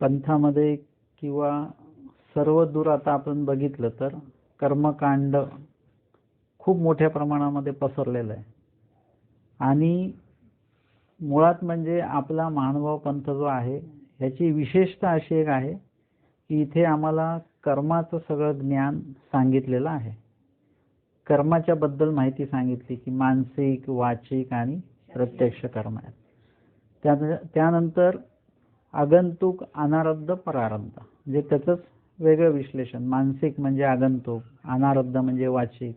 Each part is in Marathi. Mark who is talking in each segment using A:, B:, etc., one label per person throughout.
A: पंथामध्ये किंवा सर्व दूर आता आपण बघितलं तर कर्मकांड खूप मोठ्या प्रमाणामध्ये पसरलेलं आहे. आणि मुळात म्हणजे आपला महानुभाव पंथ जो आहे ह्याची विशेषता अशी एक आहे की इथे आम्हाला कर्माचं सगळं ज्ञान सांगितलेलं आहे. कर्माच्या बद्दल माहिती सांगितली की मानसिक वाचिक आणि प्रत्यक्ष कर्म आहेत. त्या त्यानंतर आगंतुक अनारब्ध परारब्ध. म्हणजे त्याचंच वेगळं विश्लेषण. मानसिक म्हणजे आगंतुक अनारब्ध म्हणजे वाचिक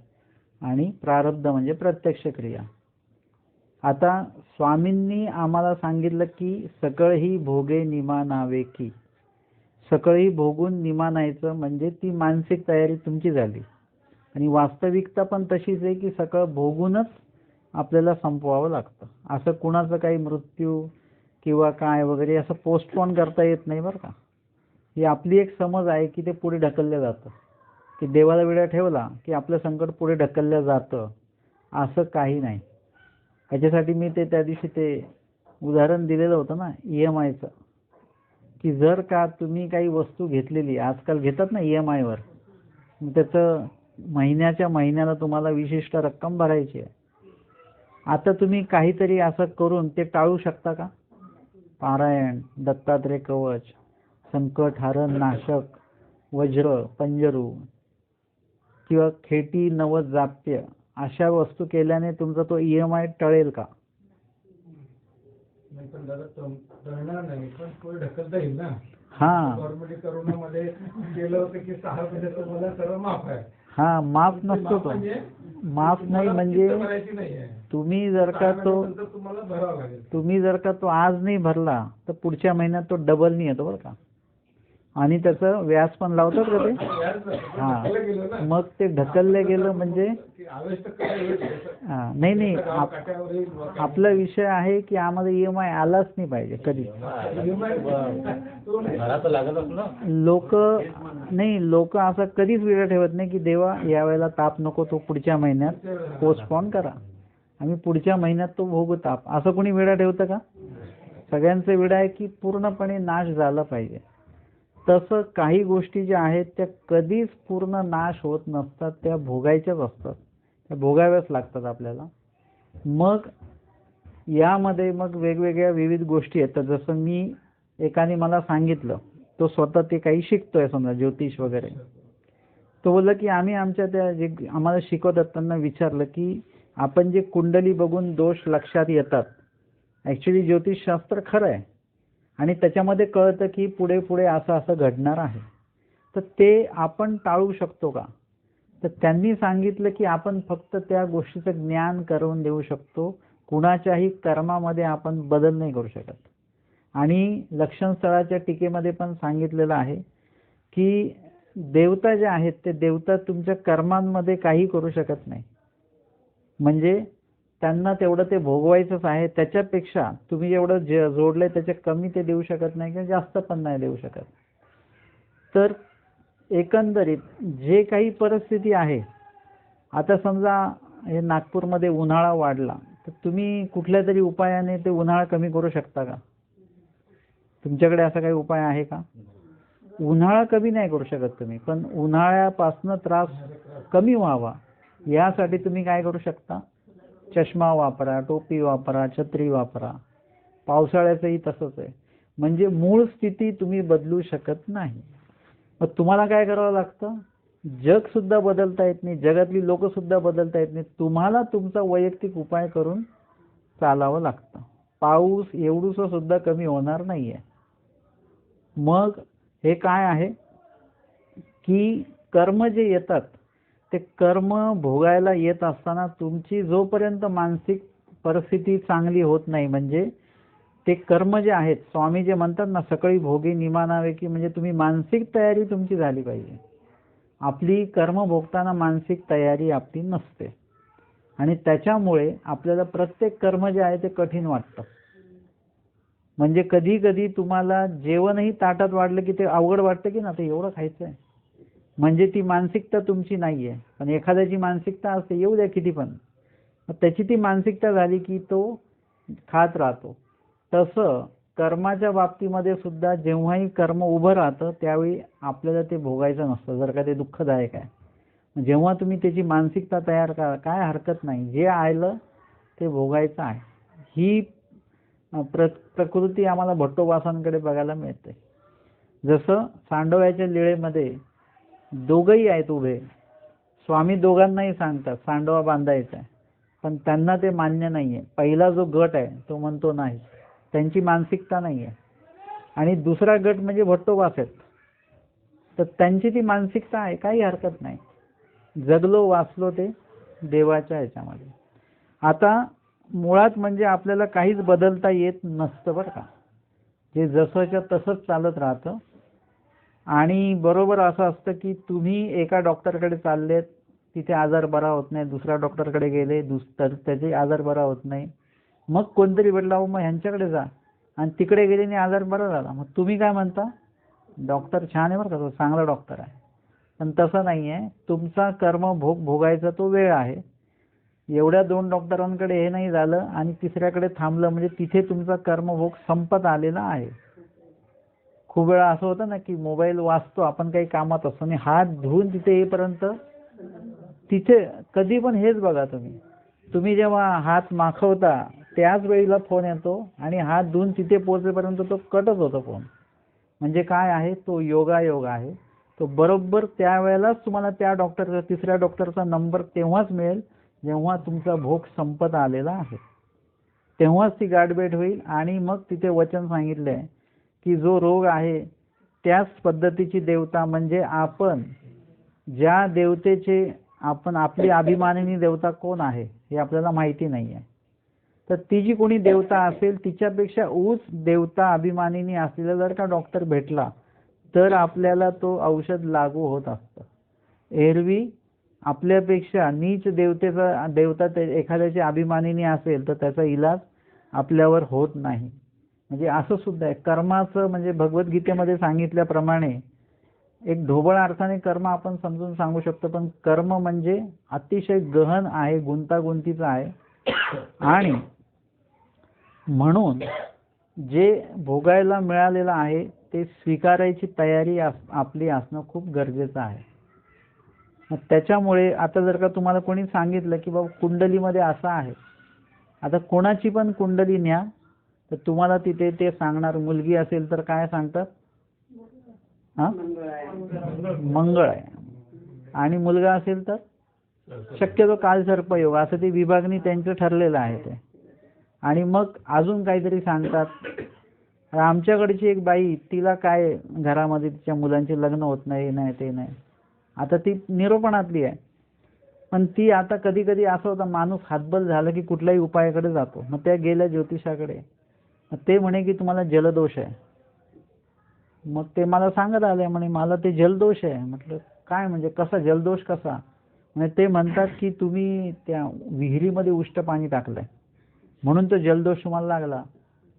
A: आणि प्रारब्ध म्हणजे प्रत्यक्ष क्रिया. आता स्वामींनी आम्हाला सांगितलं की सकळ ही भोगे निमानावे की. सकळी भोगून निमानायचं म्हणजे ती मानसिक तयारी तुमची झाली. आणि वास्तविकता पण तशीच आहे की सकळ भोगूनच आपल्याला संपवावं लागतं. असं कुणाचं काही मृत्यू किंवा काय वगैरे असं पोस्टपोन करता येत नाही बरं का. ही आपली एक समज आहे की ते पुढे ढकललं जातं. की देवाला वेळा ठेवला की आपलं संकट पुढे ढकललं जातं असं काही नाही. ह्याच्यासाठी मी ते त्या दिवशी ते उदाहरण दिलेलं होतं ना ई एम आयचं की जर का तुम्ही काही वस्तू घेतलेली आजकाल घेतात ना ई एम आयवर त्याचं महिन्याच्या महिन्याला तुम्हाला विशिष्ट रक्कम भरायची आहे. आता तुम्ही काहीतरी असं करून ते टाळू शकता का? पारायण दत्तात्रय कवच संकट हरण नाशक वज्र पंजरू किंवा खेटी नवद जाप्य अशा वस्तू केल्याने तुमचा तो ई एम आय टळेल का? हा.
B: करोनामध्ये केलं होतं की सहा महिने तुम्हाला सर्व माफ आहे.
A: हा माफ नसतो तो.
B: म्हणजे
A: माफ नाही म्हणजे तुम्ही जर का तो तुम्ही जर का तो आज नाही भरला तर पुढच्या महिन्यात तो डबल नाही येतो बरं का. आणि त्याचं व्याज पण लावतात का ते? हा.
B: ढकललं गेलं ना.
A: मग ते ढकललं गेलं म्हणजे? हा, नाही नाही. आपला विषय आहे की आम्हाला ई एम आय आलाच नाही पाहिजे कधी.
C: ना.
A: लोक नाही लोक असं कधीच वेळ ठेवत नाही की देवा यावेळेला ताप नको तो पुढच्या महिन्यात पोस्टपोन करा. आम्ही पुढच्या महिन्यात तो भोगू ताप. असं कोणी वेळा ठेवतं का? सगळ्यांचं वेळ आहे की पूर्णपणे नाश झाला पाहिजे. तसं काही गोष्टी ज्या आहेत त्या कधीच पूर्ण नाश होत नसतात त्या भोगायच्याच असतात. त्या भोगाव्याच लागतात आपल्याला. मग यामध्ये मग वेगवेगळ्या विविध गोष्टी आहेत. तर जसं मी एकाने मला सांगितलं तो स्वतः ते काही शिकतोय समजा ज्योतिष वगैरे. तो बोलला की आम्ही आमच्या त्या जे आम्हाला शिकवतात त्यांना विचारलं की आपण जे कुंडली बघून दोष लक्षात येतात. ॲक्च्युली ज्योतिषशास्त्र खरं आहे. आणि त्याच्यामध्ये कळतं की पुढे पुढे असं असं घडणार आहे. तर ते आपण टाळू शकतो का? तर त्यांनी सांगितलं की आपण फक्त त्या गोष्टीचं ज्ञान करून देऊ शकतो. कुणाच्याही कर्मामध्ये आपण बदल नाही करू शकत. आणि लक्षण स्थळाच्या टीकेमध्ये पण सांगितलेलं आहे की देवता जे आहेत ते देवता तुमच्या कर्मांमध्ये काही करू शकत नाही. म्हणजे त्यांना तेवढं ते भोगवायचंच आहे. त्याच्यापेक्षा तुम्ही जेवढं जे जोडलंय त्याच्या कमी ते देऊ शकत नाही किंवा जास्त पण नाही देऊ शकत. तर एकंदरीत जे काही परिस्थिती आहे आता समजा हे नागपूरमध्ये उन्हाळा वाढला तर तुम्ही कुठल्या तरी उपायाने ते उन्हाळा कमी करू शकता का? तुमच्याकडे असा काही उपाय आहे का? उन्हाळा कमी नाही करू शकत तुम्ही पण उन्हाळ्यापासनं त्रास कमी व्हावा यासाठी तुम्ही काय करू शकता? चष्मा वापरा टोपी वापरा छत्री वापरा. पावसाळ्याचंही तसंच आहे. म्हणजे मूळ स्थिती तुम्ही बदलू शकत नाही. मग तुम्हाला काय करावं लागतं? जग सुद्धा बदलता येत नाही जगातली लोक सुद्धा बदलता येत नाही तुम्हाला तुमचा वैयक्तिक उपाय करून चालावं लागतं. पाऊस एवढूस सुद्धा कमी होणार नाहीये. मग हे काय आहे? की कर्म जे येतात ते कर्म भोगायला येत असताना तुमची जोपर्यंत मानसिक परिस्थिती चांगली होत नाही म्हणजे ते कर्म जे आहेत स्वामी जे म्हणतात ना सकाळी भोगी निमानावे की म्हणजे तुम्ही मानसिक तयारी तुमची झाली पाहिजे. आपली कर्म भोगताना मानसिक तयारी आपली नसते. आणि त्याच्यामुळे आपल्याला प्रत्येक कर्म जे आहे ते कठीण वाटतं. म्हणजे कधी कधी तुम्हाला जेवणही ताटात वाढलं की ते अवघड वाटतं की ना ते एवढं खायचं आहे म्हणजे ती मानसिकता तुमची नाही आहे पण एखाद्याची मानसिकता असते येऊ द्या किती पण. मग त्याची ती मानसिकता झाली की तो खात राहतो. तसं कर्माच्या बाबतीमध्ये सुद्धा जेव्हाही कर्म उभं राहतं त्यावेळी आपल्याला ते भोगायचं नसतं. जर का ते दुःखदायक आहे. जेव्हा तुम्ही त्याची मानसिकता तयार करा काय हरकत नाही. जे आलं ते भोगायचं आहे. ही प्र प्रकृती आम्हाला भट्टोबासांकडे बघायला मिळते. जसं सांडव्याच्या लिळेमध्ये दोघंही आहेत उभे. स्वामी दोघांनाही सांगतात सांडवा बांधायचा आहे. पण त्यांना ते मान्य नाहीये. पहिला जो गट आहे तो म्हणतो नाही. त्यांची मानसिकता नाही आहे आणि दुसरा गट म्हणजे भट्टोबास आहेत. तर त्यांची ती मानसिकता आहे काही हरकत नाही. जगलो वाचलो ते देवाच्या ह्याच्यामध्ये. आता मुळात म्हणजे आपल्याला काहीच बदलता येत नसतं बरं का. जे जसंच्या तसंच चालत राहतं आणि बरोबर असं असतं की तुम्ही एका डॉक्टरकडे चाललेत तिथे आजार बरा होत नाही दुसऱ्या डॉक्टरकडे गेले दुस तर त्याचे आजार बरा होत नाही. मग कोणतरी भेटला मग ह्यांच्याकडे जा. आणि तिकडे गेले आणि आजार बरा झाला. मग तुम्ही काय म्हणता? डॉक्टर छान आहे बरं का तो चांगला डॉक्टर आहे. पण तसं नाही आहे तुमचा कर्म भोग भोगायचा तो वेळ आहे. एवढ्या दोन डॉक्टरांकडे हे नाही झालं आणि तिसऱ्याकडे थांबलं म्हणजे तिथे तुमचा कर्मभोग संपत आलेला आहे. खूप वेळा असं होतं ना की मोबाईल वाचतो आपण काही कामात असतो आणि हात धुवून तिथे येईपर्यंत तिथे कधी पण हेच बघा तुम्ही. तुम्ही जेव्हा हात माखवता त्याच वेळेला फोन येतो आणि हात धुवून तिथे पोहोचेपर्यंत तो कटच होतो फोन म्हणजे काय आहे? तो योगायोग आहे. तो बरोबर त्यावेळेलाच तुम्हाला त्या डॉक्टरचा तिसऱ्या डॉक्टरचा नंबर तेव्हाच मिळेल जेव्हा तुमचा भोग संपत आलेला आहे. तेव्हाच ती गाठभेट होईल आणि मग तिथे वचन सांगितलं आहे की जो रोग आहे त्याच पद्धतीची देवता म्हणजे आपण. ज्या देवतेचे आपण आपली अभिमानिनी देवता कोण आहे हे आपल्याला माहिती नाही आहे तर ती जी कोणी देवता असेल तिच्यापेक्षा ऊच देवता अभिमानिनी असलेला जर का डॉक्टर भेटला तर आपल्याला तो औषध लागू होत असतं. एरवी आपल्यापेक्षा नीच देवतेचा देवता एखाद्याची अभिमानिनी असेल तर त्याचा इलाज आपल्यावर होत नाही. म्हणजे असं सुद्धा आहे. कर्माचं म्हणजे भगवद्गीतेमध्ये सांगितल्याप्रमाणे एक ढोबळ अर्थाने कर्म आपण समजून सांगू शकतो पण कर्म म्हणजे अतिशय गहन आहे गुंतागुंतीचं आहे. आणि म्हणून जे भोगायला मिळालेलं आहे ते स्वीकारायची तयारी आपली असणं खूप गरजेचं आहे. त्याच्यामुळे आता जर का तुम्हाला कोणी सांगितलं की बाबा कुंडलीमध्ये असं आहे आता कोणाची पण कुंडली न्या तर तुम्हाला तिथे ते सांगणार मुलगी असेल तर काय सांगतात? हा? मंगळ आहे. आणि मुलगा असेल तर? शक्यतो काल सर्पयोग असं ते विभागणी त्यांचं ठरलेलं आहे ते. आणि मग अजून काहीतरी सांगतात. आमच्याकडची एक बाई तिला काय घरामध्ये तिच्या मुलांचे लग्न होत नाही नाही ते नाही. आता ती निरोपणातली आहे. पण ती आता कधी कधी असं होतं माणूस हातबल झालं की कुठल्याही उपायाकडे जातो. मग त्या गेल्या ज्योतिषाकडे. ते म्हणे की तुम्हाला जलदोष आहे. मग ते मला सांगत आले म्हणे मला ते जलदोष आहे. म्हटलं काय म्हणजे? कसा? जलदोष कसा? म्हणजे ते म्हणतात की तुम्ही त्या विहिरीमध्ये उष्ट पाणी टाकलंय. म्हणून तो जलदोष तुम्हाला लागला.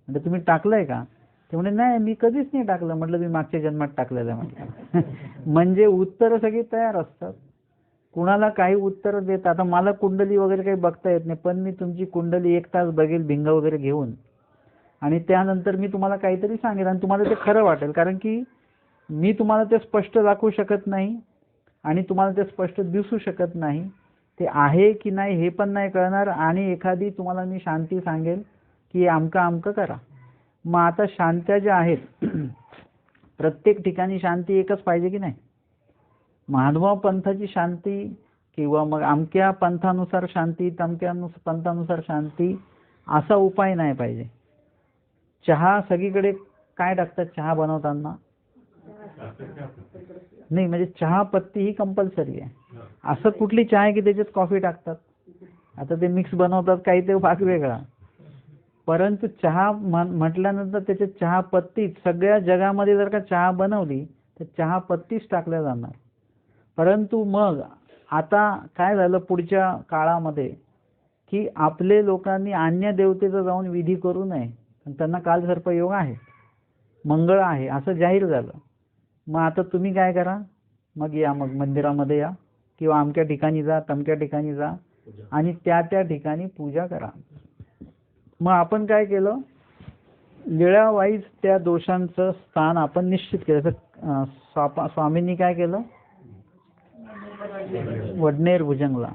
A: म्हणजे तुम्ही टाकलंय का? ते म्हणे नाही मी कधीच नाही टाकलं. म्हटलं मी मागच्या जन्मात टाकलेलं आहे. म्हटलं म्हणजे उत्तरं सगळी तयार असतात. कुणाला काही उत्तर देत आता मला कुंडली वगैरे काही बघता येत नाही पण मी तुमची कुंडली एक तास बघेल भिंग वगैरे घेऊन. आणि त्यानंतर मी तुम्हाला काहीतरी सांगेल आणि तुम्हाला ते खरं वाटेल. कारण की मी तुम्हाला ते स्पष्ट दाखवू शकत नाही आणि तुम्हाला ते स्पष्ट दिसू शकत नाही. ते आहे की नाही हे पण नाही कळणार आणि एखादी तुम्हाला मी शांती सांगेल की अमकं अमकं करा. मग आता शांत्या ज्या आहेत प्रत्येक ठिकाणी शांती एकच पाहिजे की नाही? महानुभाव पंथाची शांती किंवा मग अमक्या पंथानुसार शांती तमक्या पंथानुसार शांती असा उपाय नाही पाहिजे. चहा सगळीकडे काय टाकतात? चहा बनवताना? नाही म्हणजे चहा पत्ती ही कंपल्सरी आहे. असं कुठली चहा आहे की त्याच्यात कॉफी टाकतात? आता ते मिक्स बनवतात काही ते भाग वेगळा. परंतु चहा म्हटल्यानंतर त्याच्यात चहा पत्ती सगळ्या जगामध्ये जर का चहा बनवली तर चहा पत्तीच टाकल्या जाणार. परंतु मग आता काय झालं पुढच्या काळामध्ये की आपले लोकांनी अन्य देवतेचा जाऊन विधी करू नये. पण त्यांना काल सर्पयोग आहे. मंगळ आहे असं जाहीर झालं. मग आता तुम्ही काय करा? मग या मग मंदिरामध्ये या. किंवा अमक्या ठिकाणी जा तमक्या ठिकाणी जा. आणि त्या त्या ठिकाणी पूजा करा. मग आपण काय केलं? लीळा वाईज त्या दोषांचं स्थान आपण निश्चित केलं. स्वामींनी काय केलं? वडनेर भुजंगला.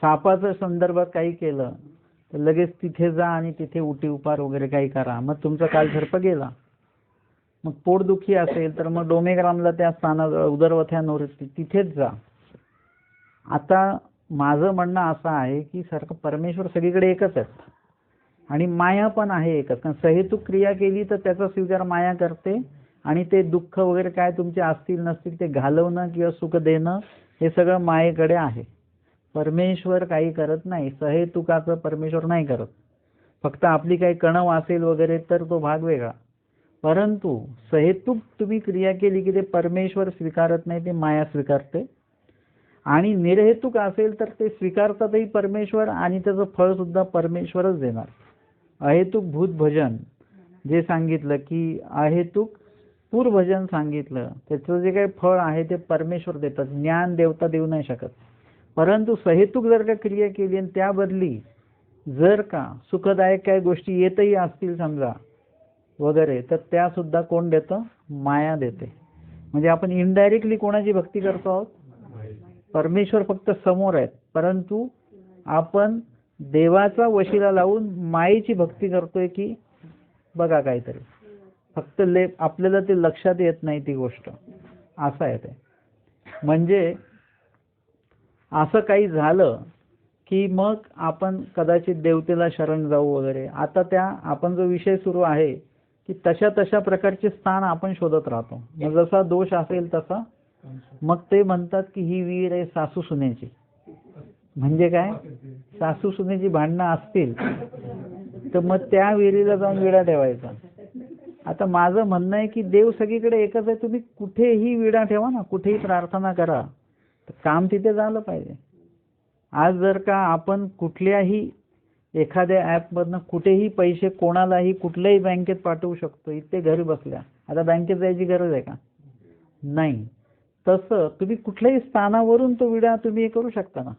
A: सापाचं संदर्भात काही केलं. लगेच तिथे जा आणि तिथे उटी उपार वगैरे काही करा. मग तुमचा काल सर्प गेला. मग पोटदुखी असेल तर मग डोमेग्रामला त्या स्थानाजवळ उदरवथ्या नोरती तिथेच जा. आता माझं म्हणणं असं आहे की सारखं परमेश्वर सगळीकडे एकच आहेत. आणि माया पण आहे एकच. कारण सहेतू क्रिया केली तर त्याचा स्वीकार माया करते. आणि ते दुःख वगैरे काय तुमचे असतील नसतील ते घालवणं किंवा सुख देणं हे सगळं मायेकडे आहे. परमेश्वर काही करत नाही सहेतुकाचं परमेश्वर नाही करत. फक्त आपली काही कणव असेल वगैरे तर तो भाग वेगळा. परंतु सहेतुक तुम्ही क्रिया केली की ते परमेश्वर स्वीकारत नाही ते माया स्वीकारते. आणि निर्हेतुक असेल तर ते स्वीकारतातही परमेश्वर आणि त्याचं फळ सुद्धा परमेश्वरच देणार. अहेतुक भूत भजन. जे सांगितलं की अहेतुक पूर्वभजन सांगितलं त्याचं जे काही फळ आहे ते परमेश्वर देतात. ज्ञान देवता देऊ नाही शकत. परंतु सहेतुक जर का क्रिया केली आणि त्या बदली जर का सुखदायक काही गोष्टी येतही असतील समजा वगैरे तर त्या सुद्धा कोण देतं? माया देते. म्हणजे आपण इनडायरेक्टली कोणाची भक्ती करतो आहोत? परमेश्वर फक्त समोर आहेत. परंतु आपण देवाचा वशिला लावून मायेची भक्ती करतोय की बघा काहीतरी. फक्त ले आपल्याला ते लक्षात येत नाही ती गोष्ट. असं आहे ते. म्हणजे असं काही झालं की मग आपण कदाचित देवतेला शरण जाऊ वगैरे. आता त्या आपण जो विषय सुरू आहे की तशा तशा प्रकारचे स्थान आपण शोधत राहतो. मग जसा दोष असेल तसा मग ते म्हणतात की ही विहीर आहे सासू सुनेची. म्हणजे काय? सासू सुनेची भांडणं असतील तर मग त्या विहिरीला जाऊन विडा ठेवायचा. आता माझं म्हणणं आहे की देव सगळीकडे एकच आहे तुम्ही कुठेही विडा ठेवा ना कुठेही प्रार्थना करा. तर काम तिथे झालं पाहिजे. आज जर का आपण कुठल्याही एखाद्या ॲपमधनं कुठेही पैसे कोणालाही कुठल्याही बँकेत पाठवू शकतो इथे घरी बसल्या. आता बँकेत जायची गरज आहे का? नाही. तसं तुम्ही कुठल्याही स्थानावरून तो विडा तुम्ही हे करू शकता ना.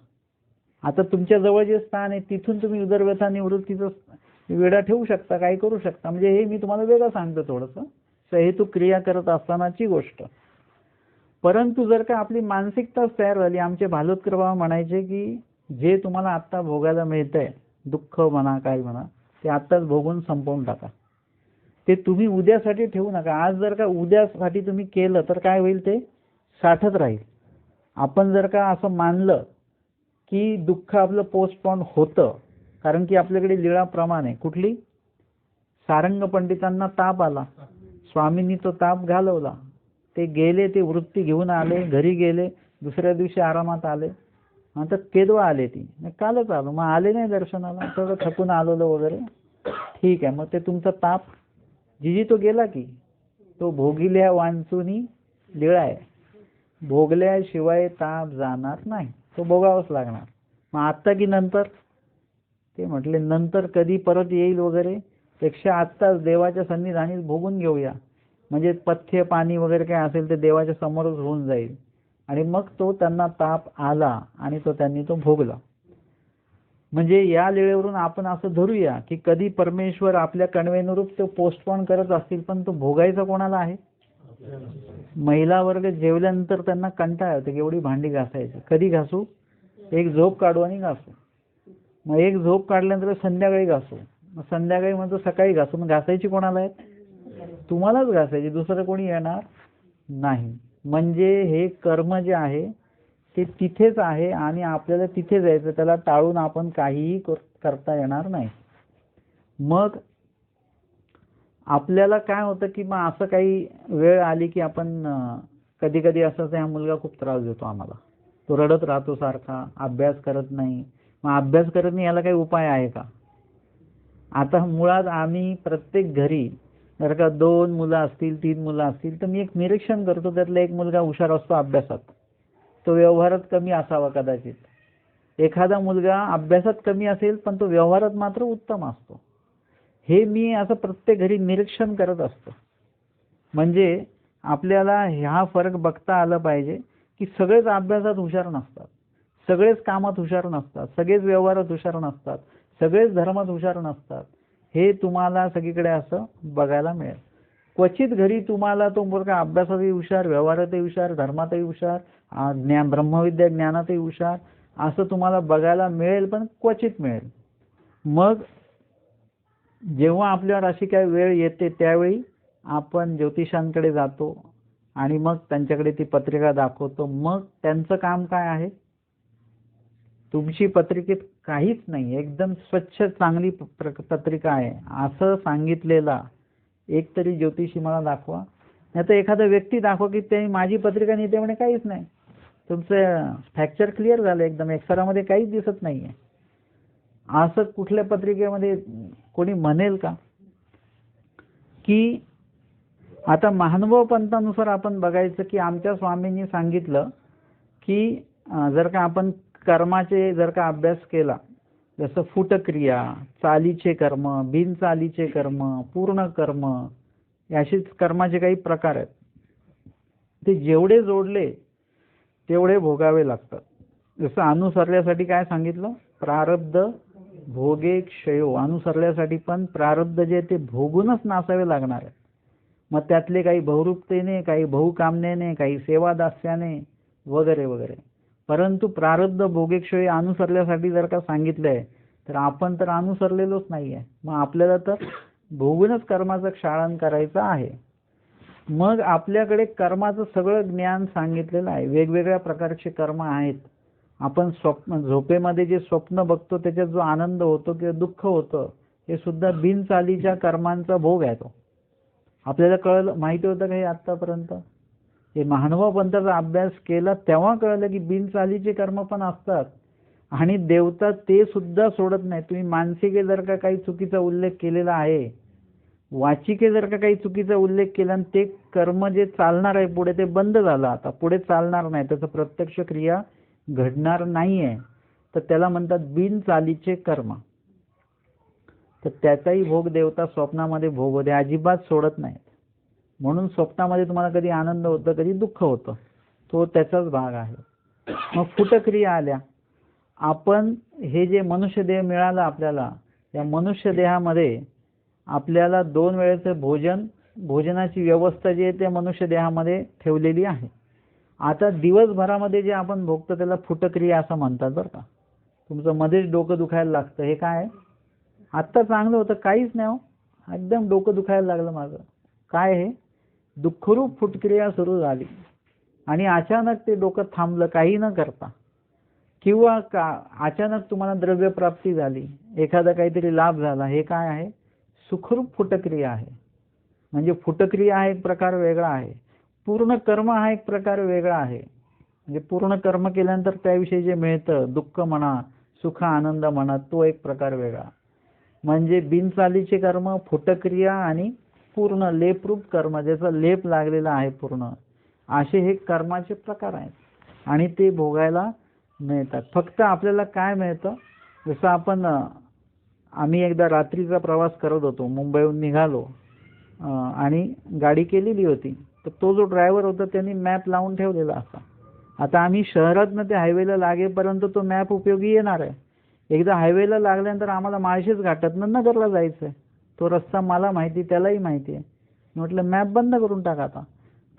A: आता तुमच्या जवळ जे स्थान आहे तिथून तुम्ही उदरव्यथा निवृत्तीचं विडा ठेवू शकता काही करू शकता. म्हणजे हे मी तुम्हाला वेगळं सांगतो थोडंसं. हेतू क्रिया करत असतानाची गोष्ट. परंतु जर का आपली मानसिकताच तयार झाली आमचे भालोत्कर बाबा म्हणायचे की जे तुम्हाला आत्ता भोगायला मिळतंय दुःख म्हणा काय म्हणा ते आत्ताच भोगून संपवून टाका. ते तुम्ही उद्यासाठी ठेवू नका. आज जर का उद्यासाठी तुम्ही केलं तर काय होईल ते? साठत राहील. आपण जर का असं मानलं की दुःख आपलं पोस्टपॉन होतं कारण की आपल्याकडे लीळा प्रमाण आहे. कुठली? सारंग पंडितांना ताप आला. स्वामींनी तो ताप घालवला. ते गेले ते वृत्ती घेऊन आले घरी गेले दुसऱ्या दिवशी आरामात आले. आता केदवा आले ती. कालच आलो. मग आले नाही दर्शनाला. थोडं थकून आलेलो वगैरे. ठीक आहे. मग ते तुमचा ताप जिजी तो गेला की? तो भोगिल्या वांचुनी लिळा आहे. भोगल्याशिवाय ताप जाणार नाही. तो भोगावाच लागणार. मग आत्ता की नंतर? ते म्हटले नंतर कधी परत येईल वगैरे? पेक्षा आत्ताच देवाच्या सन्निधानीत भोगून घेऊया. म्हणजे पथ्य पाणी वगैरे काय असेल ते देवाच्या समोरच होऊन जाईल. आणि मग तो त्यांना ताप आला आणि तो त्यांनी तो भोगला. म्हणजे या लेळेवरून आपण असं धरूया की कधी परमेश्वर आपल्या कणवेनुरूप तो पोस्टपोन करत असतील पण तो भोगायचा कोणाला आहे? महिला वर्ग जेवल्यानंतर त्यांना कंटाळा येतो की एवढी भांडी घासायची. कधी घासू? एक झोप काढू आणि घासू. मग एक झोप काढल्यानंतर संध्याकाळी घासू. मग संध्याकाळी म्हणतो सकाळी घासू. मग घासायची कोणाला आहेत? तुम्हालाच घासायची दुसरं कोणी येणार नाही. म्हणजे हे कर्म जे आहे ते तिथेच आहे आणि आपल्याला तिथे जायचं त्याला टाळून आपण काहीही करता येणार नाही. मग आपल्याला काय होतं की मग असं काही वेळ आली की आपण कधी कधी असं हा मुलगा खूप त्रास देतो आम्हाला. तो रडत राहतो सारखा अभ्यास करत नाही. मग अभ्यास करत नाही याला काही उपाय आहे का? आता मुळात आम्ही प्रत्येक घरी जर का दोन मुलं असतील तीन मुलं असतील तर मी एक निरीक्षण करतो त्यातला एक मुलगा हुशार असतो अभ्यासात. तो व्यवहारात कमी असावा कदाचित. एखादा मुलगा अभ्यासात कमी असेल पण तो व्यवहारात मात्र उत्तम असतो. हे मी असं प्रत्येक घरी निरीक्षण करत असतो. म्हणजे आपल्याला ह्या फरक बघता आला पाहिजे की सगळेच अभ्यासात हुशार नसतात. सगळेच कामात हुशार नसतात. सगळेच व्यवहारात हुशार नसतात. सगळेच धर्मात हुशार नसतात. हे तुम्हाला सगळीकडे असं बघायला मिळेल. क्वचित घरी तुम्हाला तो मुलगा अभ्यासातही हुशार व्यवहारातही हुशार धर्मातही हुशार ज्ञान ब्रह्मविद्या ज्ञानातही हुशार असं तुम्हाला बघायला मिळेल पण क्वचित मिळेल. मग जेव्हा आपल्यावर अशी काही वेळ येते त्यावेळी आपण ज्योतिषांकडे जातो आणि मग त्यांच्याकडे ती पत्रिका दाखवतो. मग त्यांचं काम काय आहे? तुमची पत्रिकेत काहीच नाही एकदम स्वच्छ चांगली प्र- पत्रिका आहे. असं सांगितलेला एक तरी ज्योतिषी मला दाखवा. नाही तर एखादा व्यक्ती दाखवा की ते माझी पत्रिका नेते म्हणे काहीच नाही. तुमचं फ्रॅक्चर क्लिअर झालं एकदम एक्सरामध्ये काहीच दिसत नाहीये. असं कुठल्या पत्रिकेमध्ये कोणी म्हणेल का? की आता महानुभाव पंथानुसार आपण बघायचं की आमच्या स्वामींनी सांगितलं की जर का आपण कर्माचे जर का अभ्यास केला जसं फुटक्रिया चालीचे कर्म बिनचालीचे कर्म पूर्ण कर्म अशीच कर्माचे काही प्रकार आहेत. ते जेवढे जोडले तेवढे भोगावे लागतात. जसं अनुसरल्यासाठी काय सांगितलं? प्रारब्ध भोगे क्षयो. अनुसरल्यासाठी पण प्रारब्ध जे ते भोगूनच नासावे लागणार आहे मग त्यातले काही बहुरूपतेने काही बहुकामनेने काही सेवादास्याने वगैरे वगैरे. परंतु प्रारब्ध भोगेक्षय अनुसरल्यासाठी जर का सांगितलंय तर आपण तर अनुसरलेलोच नाहीये. मग आपल्याला तर भोगूनच कर्माचं क्षाळन करायचं आहे. मग आपल्याकडे कर्माचं सगळं ज्ञान सांगितलेलं आहे. वेगवेगळ्या प्रकारचे कर्म आहेत. आपण स्वप्न झोपेमध्ये जे स्वप्न बघतो त्याच्यात जो आनंद होतो किंवा दुःख होतं हे सुद्धा बिनचालीच्या कर्मांचा भोग आहे तो. आपल्याला कळलं माहिती होतं का हे आतापर्यंत हे महानुभाव पंथाचा अभ्यास केला तेव्हा कळलं की बिनचालीचे कर्म पण असतात. आणि देवता ते सुद्धा सोडत नाही तुम्ही मानसिके जर का काही चुकीचा उल्लेख केलेला आहे वाचिके जर का काही चुकीचा उल्लेख केला आणि ते कर्म जे चालणार आहे पुढे ते बंद झालं. आता पुढे चालणार नाही. त्याचं प्रत्यक्ष क्रिया घडणार नाहीये. तर त्याला म्हणतात बिनचालीचे कर्म. तर त्याचाही भोग देवता स्वप्नामध्ये भोगवते अजिबात सोडत नाही म्हणून स्वप्नामध्ये तुम्हाला कधी आनंद होतं कधी दुःख होतं तो त्याचाच भाग आहे. मग फुटक्रिया आल्या? आपण हे जे मनुष्य देह मिळालं आपल्याला त्या मनुष्य देहामध्ये आपल्याला दोन वेळेचं भोजन भोजनाची व्यवस्था जी आहे त्या मनुष्य देहामध्ये ठेवलेली आहे. आता दिवसभरामध्ये जे आपण भोगतो त्याला फुटक्रिया असं म्हणतात बरं का. तुमचं मध्येच डोकं दुखायला लागतं हे काय आत्ता चांगलं होतं काहीच नाही हो. एकदम डोकं दुखायला लागलं माझं. काय हे? दुःखरूप फुटक्रिया सुरू झाली. आणि अचानक ते डोकं थांबलं काही न करता. किंवा का अचानक तुम्हाला द्रव्यप्राप्ती झाली. एखादा काहीतरी लाभ झाला. हे काय आहे? सुखरूप फुटक्रिया आहे. म्हणजे फुटक्रिया हा एक प्रकार वेगळा आहे. पूर्ण कर्म हा एक प्रकार वेगळा आहे. म्हणजे पूर्ण कर्म केल्यानंतर त्याविषयी जे मिळतं दुःख म्हणा सुख आनंद म्हणा तो एक प्रकार वेगळा. म्हणजे बिनचालीचे कर्म फुटक्रिया आणि पूर्ण लेपरूप कर्म ज्याचा लेप लागलेला आहे पूर्ण असे हे कर्माचे प्रकार आहेत. आणि ते भोगायला मिळतात. फक्त आपल्याला काय मिळतं? जसं आपण आम्ही एकदा रात्रीचा प्रवास करत होतो मुंबईहून निघालो आणि गाडी केलेली होती तर तो जो ड्रायव्हर होता त्यांनी मॅप लावून ठेवलेला असा आता आम्ही शहरातनं ते हायवेला लागेपर्यंत तो मॅप उपयोगी येणार आहे. एकदा हायवेला लागल्यानंतर आम्हाला माळशेज घाटातनं नगरला जायचं आहे तो रस्ता मला माहिती त्यालाही माहिती आहे. म्हटलं मॅप बंद करून टाका आता.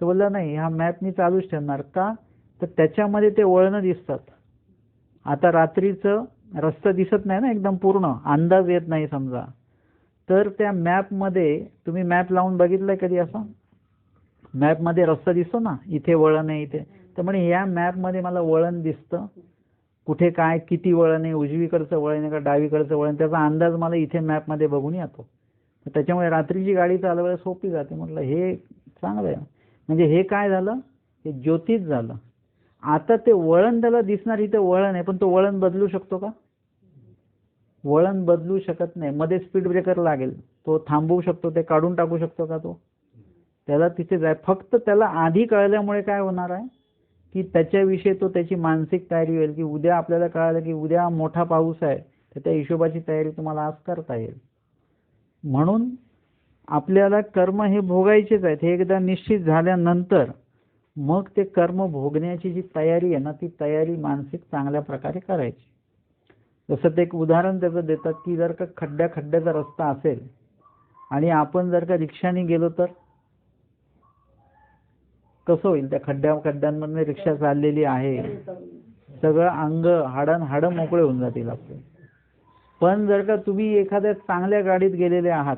A: तो बोलला नाही हा मॅप मी चालूच ठेवणार. का? तर त्याच्यामध्ये ते वळणं दिसतात. आता रात्रीचं रस्ता दिसत नाही ना एकदम पूर्ण. अंदाज येत नाही समजा. तर त्या मॅपमध्ये तुम्ही मॅप लावून बघितलंय कधी असं? मॅपमध्ये रस्ता दिसतो ना इथे वळण आहे इथे. तर म्हणे या मॅपमध्ये मला वळण दिसतं. कुठे काय किती वळण आहे उजवीकडचं वळण आहे का डावीकडचं वळण त्याचा अंदाज मला इथे मॅपमध्ये बघून येतो. त्याच्यामुळे रात्रीची गाडी चालवायला सोपी जाते. म्हटलं हे चांगलं आहे. म्हणजे हे काय झालं? हे ज्योतीच झालं. आता ते वळण त्याला दिसणार इथे वळण आहे पण तो वळण बदलू शकतो का? वळण बदलू शकत नाही. मध्ये स्पीड ब्रेकर लागेल. तो थांबवू शकतो ते काढून टाकू शकतो का तो? त्याला तिथे जाय फक्त त्याला आधी कळल्यामुळे काय होणार आहे? की त्याच्याविषयी तो त्याची मानसिक तयारी होईल की उद्या आपल्याला कळालं की उद्या मोठा पाऊस आहे तर त्या हिशोबाची तयारी तुम्हाला आज करता येईल. म्हणून आपल्याला कर्म हे भोगायचेच आहेत हे एकदा निश्चित झाल्यानंतर मग ते कर्म भोगण्याची जी तयारी आहे ना ती तयारी मानसिक चांगल्या प्रकारे करायची. जसं ते एक उदाहरण त्याचं देतात की जर का खड्ड्या खड्ड्याचा रस्ता असेल आणि आपण जर का रिक्षाने गेलो तर? कसं होईल? त्या खड्ड्या खड्ड्यांमधून रिक्षा चाललेली आहे. सगळं अंग हाडं हाडं मोकळे होऊन जातील आपले. पण जर का तुम्ही एखाद्या चांगल्या गाडीत गेलेले आहात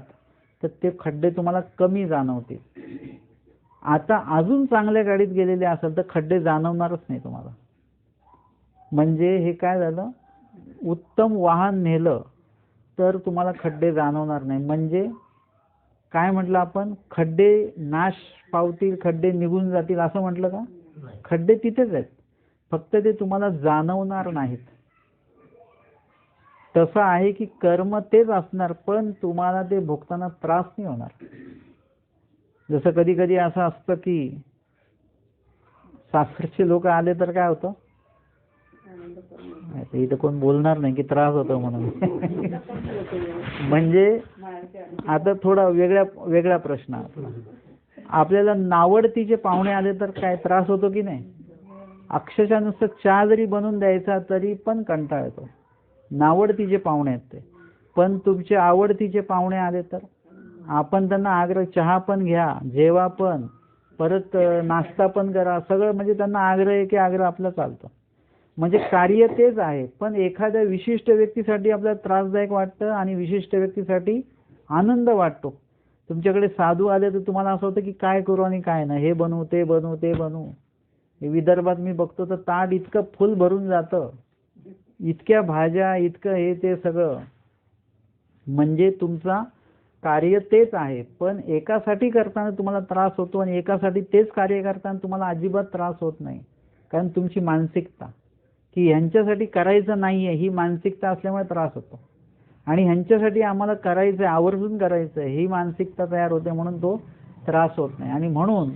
A: तर ते खड्डे तुम्हाला कमी जाणवतील. आता अजून चांगल्या गाडीत गेलेले असाल तर खड्डे जाणवणारच नाही तुम्हाला. म्हणजे हे काय झालं? उत्तम वाहन नेलं तर तुम्हाला खड्डे जाणवणार नाही. म्हणजे काय म्हटलं आपण? खड्डे नाश पावतील खड्डे निघून जातील असं म्हटलं का? खड्डे तिथेच आहेत. फक्त ते तुम्हाला जाणवणार नाहीत. तसं आहे की कर्म तेच असणार पण तुम्हाला ते भोगताना त्रास नाही होणार. जसं कधी कधी असं असतं की सासरचे लोक आले तर काय होतं? इथं कोण बोलणार नाही की त्रास होतो म्हणून. म्हणजे आता थोडा वेगळ्या वेगळा प्रश्न आपला. आपल्याला नावडतीचे पाहुणे आले तर काय त्रास होतो की नाही? अक्षरशः नुसतं चहा जरी बनवून द्यायचा तरी पण कंटाळ येतो. नावडतीचे पाहुणे आहेत ते. पण तुमचे आवडतीचे पाहुणे आले तर? आपण त्यांना आग्रह चहा पण घ्या जेवा पण परत नाश्ता पण करा सगळं म्हणजे त्यांना आग्रह आहे की आग्रह आपला चालतो. म्हणजे कार्य तेच आहे पण एखाद्या विशिष्ट व्यक्तीसाठी आपल्याला त्रासदायक वाटतं आणि विशिष्ट व्यक्तीसाठी आनंद वाटतो. तुमच्याकडे साधू आले तर तुम्हाला असं होतं की काय करू आणि काय नाही हे बनवू ते बनवू ते बनवू. विदर्भात मी बघतो तर ताट इतकं फुल भरून जातं. इतक्या भाज्या इतकं हे ते सगळं. म्हणजे तुमचा कार्य तेच आहे. पण एकासाठी करताना तुम्हाला त्रास होतो आणि एकासाठी तेच कार्य करताना तुम्हाला अजिबात त्रास होत नाही. कारण तुमची मानसिकता. की ह्यांच्यासाठी करायचं नाहीये ही मानसिकता असल्यामुळे त्रास होतो. आणि ह्यांच्यासाठी आम्हाला करायचं आहे आवर्जून करायचं आहे ही मानसिकता तयार होते म्हणून तो त्रास होत नाही. आणि म्हणून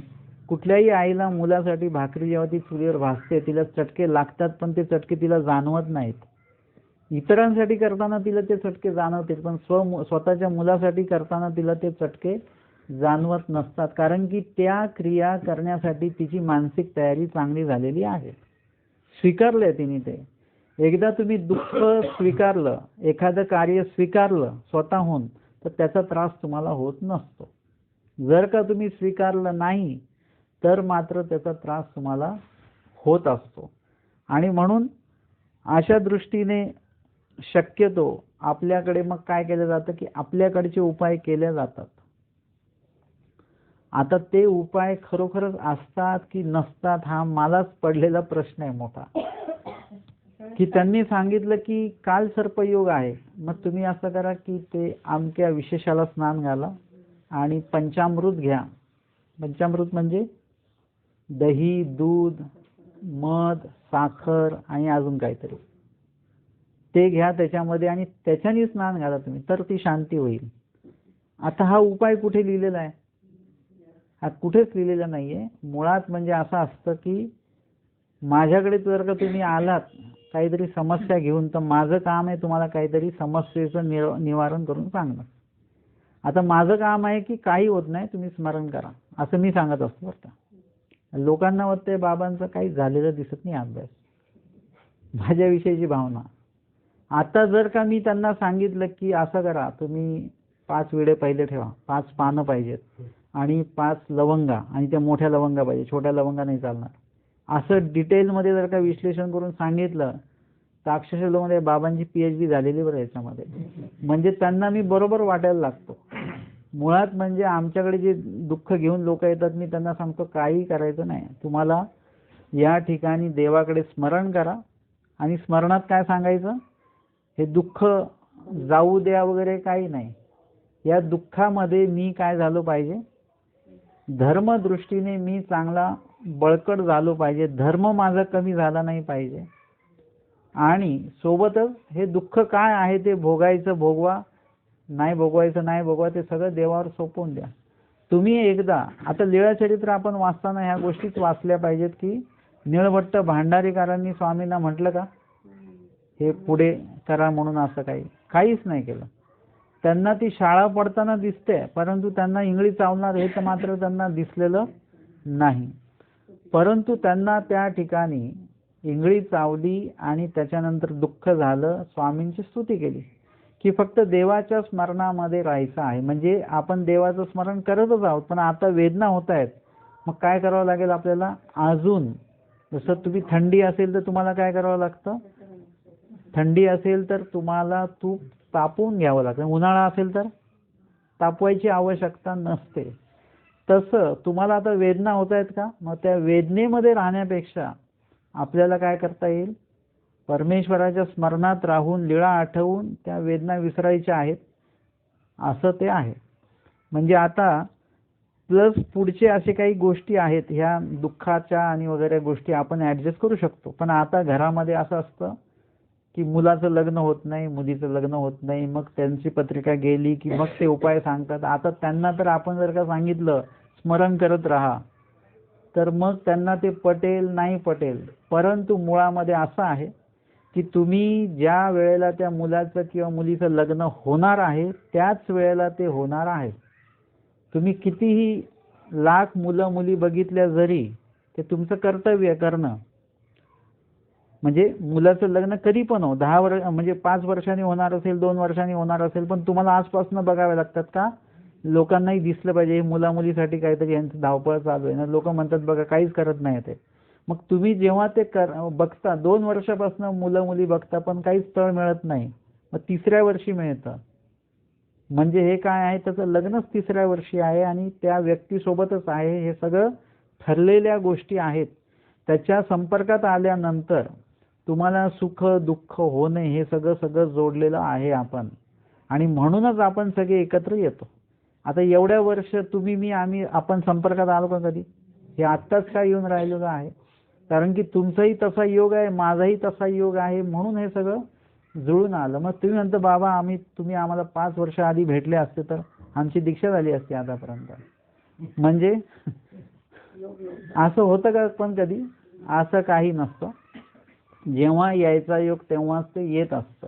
A: कुठल्याही आईला मुलासाठी भाकरी जेव्हा ती चुलीवर भासते तिला चटके लागतात पण ते चटके तिला जाणवत नाहीत. इतरांसाठी करताना तिला ते चटके जाणवतील पण स्व स्वतःच्या मुलासाठी करताना तिला ते चटके जाणवत नसतात कारण की त्या क्रिया करण्यासाठी तिची मानसिक तयारी चांगली झालेली आहे. स्वीकारलंय तिने ते. एकदा तुम्ही दुःख स्वीकारलं एखादं कार्य स्वीकारलं स्वतःहून तर त्याचा त्रास तुम्हाला होत नसतो. जर का तुम्ही स्वीकारलं नाही तर मात्र त्याचा त्रास तुम्हाला होत असतो. आणि म्हणून अशा दृष्टीने शक्यतो आपल्याकडे मग काय केलं जातं की आपल्याकडचे उपाय केले जातात. आता ते उपाय खरोखरच असतात की नसतात हा मलाच पडलेला प्रश्न आहे मोठा. की त्यांनी सांगितलं की काल सर्पयोग आहे. मग तुम्ही असं करा की ते आमक्या विशेषाला स्नान घाला आणि पंचामृत घ्या. पंचामृत म्हणजे दही दूध मध साखर आणि अजून काहीतरी. ते घ्या त्याच्यामध्ये आणि त्याच्याने स्नान घाला तुम्ही तर ती शांती होईल. आता हा उपाय कुठे लिहिलेला आहे? हा कुठेच लिहिलेला नाहीये. मुळात म्हणजे असं असतं की माझ्याकडे जर का तुम्ही आलात काहीतरी समस्या घेऊन तर माझं काम आहे तुम्हाला काहीतरी समस्येचं निर निवारण करून सांगणं. आता माझं काम आहे की काही होत नाही तुम्ही स्मरण करा. असं मी सांगत असतो आता लोकांना वाटतंय बाबांचं काही झालेलं दिसत नाही अभ्यास. माझ्याविषयीची भावना. आता जर का मी त्यांना सांगितलं की असं करा तुम्ही पाच विडे पहिले ठेवा पाच पानं पाहिजेत आणि पाच लवंगा आणि त्या मोठ्या लवंगा पाहिजे छोट्या लवंगा नाही चालणार. असं डिटेलमध्ये जर का विश्लेषण करून सांगितलं तर अक्षरशः लोकांमध्ये बाबांची पीएचडी झालेली बरं याच्यामध्ये. म्हणजे त्यांना मी बरोबर वाटायला लागतो. मुळात म्हणजे आमच्याकडे जे दुःख घेऊन लोक येतात मी त्यांना सांगतो काही करायचं नाही. तुम्हाला या ठिकाणी देवाकडे स्मरण करा. आणि स्मरणात काय सांगायचं? हे दुःख जाऊ द्या वगैरे काही नाही. या दुःखामध्ये मी काय झालो पाहिजे? धर्मदृष्टीने मी चांगला बळकट झालो पाहिजे. धर्म माझा कमी झाला नाही पाहिजे. आणि सोबतच हे दुःख काय आहे ते भोगायचं भोगवा. नाही भोगवायचं नाही भोगवा ते सगळं देवावर सोपवून द्या. तुम्ही एकदा आता लीळाचरित्र आपण वाचताना ह्या गोष्टीच वाचल्या पाहिजेत की निळभट्ट भांडारीकारांनी स्वामींना म्हटलं का? हे पुढे करा म्हणून असं काही काहीच नाही केलं. त्यांना ती शाळा पडताना दिसते परंतु त्यांना इंगळी चावणार हे तर मात्र त्यांना दिसलेलं नाही. परंतु त्यांना त्या ठिकाणी इंगळी चावली आणि त्याच्यानंतर दुःख झालं स्वामींची स्तुती केली. की फक्त देवाच्या स्मरणामध्ये राहायचं आहे. म्हणजे आपण देवाचं स्मरण करतच आहोत पण आता वेदना होत आहेत. मग काय करावं लागेल आपल्याला? अजून. जसं तुम्ही थंडी असेल तर तुम्हाला काय करावं लागतं? थंडी असेल तर तुम्हाला तूप तापवून घ्यावं लागतं. उन्हाळा असेल तर तापवायची आवश्यकता नसते. तसं तुम्हाला आता वेदना होत आहेत का? मग त्या वेदनेमध्ये राहण्यापेक्षा आपल्याला काय करता येईल? परमेश्वराच्या स्मरणात राहून लीळा आठवून त्या वेदना विसरायच्या आहेत. असं ते आहे. म्हणजे आता प्लस पुढचे असे काही गोष्टी आहेत ह्या दुःखाच्या आणि वगैरे गोष्टी आपण ॲडजस्ट करू शकतो. पण आता घरामध्ये असं असतं की मुलाचं लग्न होत नाही मुलीचं लग्न होत नाही मग त्यांची पत्रिका गेली की मग ते उपाय सांगतात. आता त्यांना तर आपण जर का सांगितलं स्मरण करत राहा तर मग त्यांना ते पटेल नाही पटेल. परंतु मुळामध्ये असं आहे की तुम्ही ज्या वेळेला त्या मुलाचं किंवा मुलीचं लग्न होणार आहे त्याच वेळेला ते होणार आहे. तुम्ही कितीही लाख मुलं मुली बघितल्या जरी ते तुमचं कर्तव्य करणं. म्हणजे मुलाचं लग्न कधी पण हो दहा वर्ष म्हणजे पाच वर्षांनी होणार असेल दोन वर्षांनी होणार असेल पण तुम्हाला आजपासून बघावे लागतात का? लोकांनाही दिसलं पाहिजे हे मुला मुलीसाठी काहीतरी यांचं धावपळ चालू आहे. ना लोक म्हणतात बघा काहीच करत नाही ते. मग तुम्ही जेव्हा ते कर बघता दोन वर्षापासून मुलं मुली बघता पण काहीच स्थळ मिळत नाही. मग तिसऱ्या वर्षी मिळतं. म्हणजे हे काय आहे? त्याचं लग्नच तिसऱ्या वर्षी आहे आणि त्या व्यक्तीसोबतच आहे. हे सगळं ठरलेल्या गोष्टी आहेत. त्याच्या संपर्कात आल्यानंतर तुम्हाला सुख दुःख होणे हे सगळं सगळं जोडलेलं आहे आपण. आणि म्हणूनच आपण सगळे एकत्र येतो. आता एवढ्या वर्ष तुम्ही मी आम्ही आपण संपर्कात आलो का कधी? हे आत्ताच काय येऊन राहिलेलं आहे? कारण की तुमचाही तसा योग आहे माझाही तसा योग आहे म्हणून हे सगळं जुळून आलं. मग तुम्ही म्हणतो बाबा आम्ही तुम्ही आम्हाला पाच वर्ष आधी भेटले असते तर आमची दीक्षा झाली असती आतापर्यंत. म्हणजे? असं होतं का पण कधी? असं काही नसतं. जेव्हा यायचा योग तेव्हाच ते येत असतं.